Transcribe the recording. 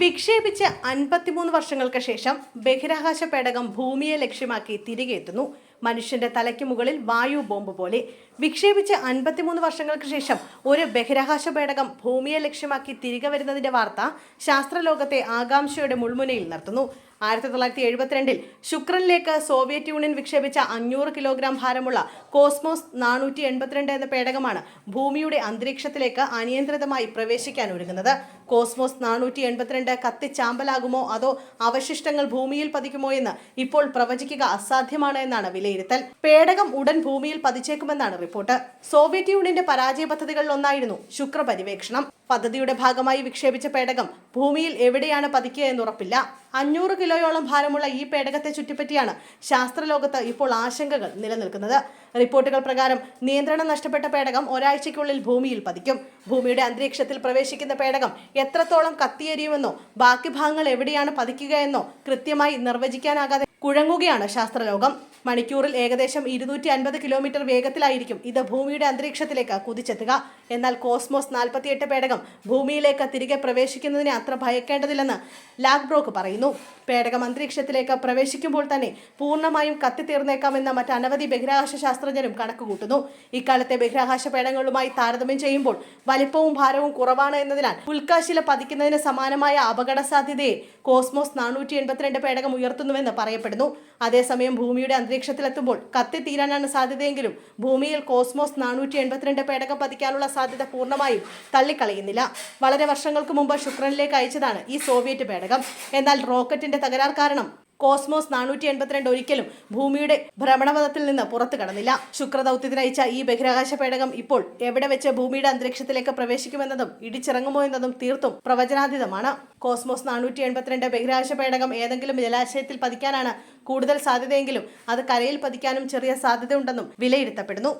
വിക്ഷേപിച്ച് അൻപത്തിമൂന്ന് വർഷങ്ങൾക്ക് ശേഷം ബഹിരാകാശ പേടകം ഭൂമിയെ ലക്ഷ്യമാക്കി തിരികെ എത്തുന്നു. മനുഷ്യന്റെ തലയ്ക്ക് മുകളിൽ വായു ബോംബ് പോലെ. വിക്ഷേപിച്ച് അൻപത്തിമൂന്ന് വർഷങ്ങൾക്ക് ശേഷം ഒരു ബഹിരാകാശ പേടകം ഭൂമിയെ ലക്ഷ്യമാക്കി തിരികെ വരുന്നതിന്റെ വാർത്ത ശാസ്ത്രലോകത്തെ ആകാംക്ഷയുടെ മുൾമുനയിൽ നിർത്തുന്നു ആയിരത്തി തൊള്ളായിരത്തി എഴുപത്തിരണ്ടിൽ ശുക്രനിലേക്ക് സോവിയറ്റ് യൂണിയൻ വിക്ഷേപിച്ച അഞ്ഞൂറ് കിലോഗ്രാം ഭാരമുള്ള കോസ്മോസ് നാനൂറ്റി എൺപത്തിരണ്ട് എന്ന പേടകമാണ് ഭൂമിയുടെ അന്തരീക്ഷത്തിലേക്ക് അനിയന്ത്രിതമായി പ്രവേശിക്കാൻ ഒരുങ്ങുന്നത്. കോസ്മോസ് നാനൂറ്റി എൺപത്തിരണ്ട് കത്തിച്ചാമ്പലാകുമോ അതോ അവശിഷ്ടങ്ങൾ ഭൂമിയിൽ പതിക്കുമോ എന്ന് ഇപ്പോൾ പ്രവചിക്കുക അസാധ്യമാണ് എന്നാണ് വിലയിരുത്തൽ. പേടകം ഉടൻ ഭൂമിയിൽ പതിച്ചേക്കുമെന്നാണ് റിപ്പോർട്ട്. സോവിയറ്റ് യൂണിയന്റെ പരാജയ പദ്ധതികളിൽ ഒന്നായിരുന്നു ശുക്ര പര്യവേക്ഷണം പദ്ധതിയുടെ ഭാഗമായി വിക്ഷേപിച്ച പേടകം ഭൂമിയിൽ എവിടെയാണ് പതിക്കുക എന്നുറപ്പില്ല അഞ്ഞൂറ് കിലോയോളം ഭാരമുള്ള ഈ പേടകത്തെ ചുറ്റിപ്പറ്റിയാണ് ശാസ്ത്രലോകത്ത് ഇപ്പോൾ ആശങ്കകൾ നിലനിൽക്കുന്നത്. റിപ്പോർട്ടുകൾ പ്രകാരം നിയന്ത്രണം നഷ്ടപ്പെട്ട പേടകം ഒരാഴ്ചയ്ക്കുള്ളിൽ ഭൂമിയിൽ പതിക്കും. ഭൂമിയുടെ അന്തരീക്ഷത്തിൽ പ്രവേശിക്കുന്ന പേടകം എത്രത്തോളം കത്തിയെരിയുമെന്നോ ബാക്കി ഭാഗങ്ങൾ എവിടെയാണ് പതിക്കുകയെന്നോ കൃത്യമായി നിർവചിക്കാനാകാതെ കുഴങ്ങുകയാണ് ശാസ്ത്രലോകം. മണിക്കൂറിൽ ഏകദേശം ഇരുന്നൂറ്റി അൻപത് കിലോമീറ്റർ വേഗത്തിലായിരിക്കും ഇത് ഭൂമിയുടെ അന്തരീക്ഷത്തിലേക്ക് കുതിച്ചെത്തുക. എന്നാൽ കോസ്മോസ് നാൽപ്പത്തിയെട്ട് പേടകം ഭൂമിയിലേക്ക് തിരികെ പ്രവേശിക്കുന്നതിനെ അത്ര ഭയക്കേണ്ടതില്ലെന്ന് ലാഗ്ബ്രോക്ക് പറയുന്നു. പേടകം അന്തരീക്ഷത്തിലേക്ക് പ്രവേശിക്കുമ്പോൾ തന്നെ പൂർണമായും കത്തിത്തീർന്നേക്കാമെന്ന മറ്റനവധി ബഹിരാകാശ ശാസ്ത്രജ്ഞരും കണക്കുകൂട്ടുന്നു. ഇക്കാലത്തെ ബഹിരാകാശ പേടകങ്ങളുമായി താരതമ്യം ചെയ്യുമ്പോൾ വലിപ്പവും ഭാരവും കുറവാണ് എന്നതിനാൽ ഉൽക്കാശില പതിക്കുന്നതിന് സമാനമായ അപകട സാധ്യതയെ കോസ്മോസ് നാനൂറ്റി എൺപത്തിരണ്ട് പേടകം ഉയർത്തുന്നുവെന്ന് പറയപ്പെടുന്നു. അതേസമയം ഭൂമിയുടെ അന്തരീക്ഷത്തിലെത്തുമ്പോൾ കത്തിത്തീരാനാണ് സാധ്യതയെങ്കിലും ഭൂമിയിൽ കോസ്മോസ് നാനൂറ്റി എൺപത്തിരണ്ട് പേടകം പതിക്കാനുള്ള സാധ്യത പൂർണമായും തള്ളിക്കളയുന്നില്ല. വളരെ വർഷങ്ങൾക്ക് മുമ്പ് ശുക്രനിലേക്ക് അയച്ചതാണ് ഈ സോവിയറ്റ് പേടകം. എന്നാൽ റോക്കറ്റിന്റെ തകരാർ കാരണം കോസ്മോസ് നാനൂറ്റി എൺപത്തിരണ്ട് ഒരിക്കലും ഭൂമിയുടെ ഭ്രമണപഥത്തിൽ നിന്ന് പുറത്തു കടന്നില്ല. ശുക്രദൗത്യത്തിന് അയച്ച ഈ ബഹിരാകാശ പേടകം ഇപ്പോൾ എവിടെ വെച്ച് ഭൂമിയുടെ അന്തരീക്ഷത്തിലേക്ക് പ്രവേശിക്കുമെന്നതും ഇടിച്ചിറങ്ങുമോ എന്നതും തീർത്തും പ്രവചനാതീതമാണ്. കോസ്മോസ് നാനൂറ്റി എൺപത്തിരണ്ട് ബഹിരാകാശ പേടകം ഏതെങ്കിലും ജലാശയത്തിൽ പതിക്കാനാണ് കൂടുതൽ സാധ്യതയെങ്കിലും അത് കരയിൽ പതിക്കാനും ചെറിയ സാധ്യതയുണ്ടെന്നും വിലയിരുത്തപ്പെടുന്നു.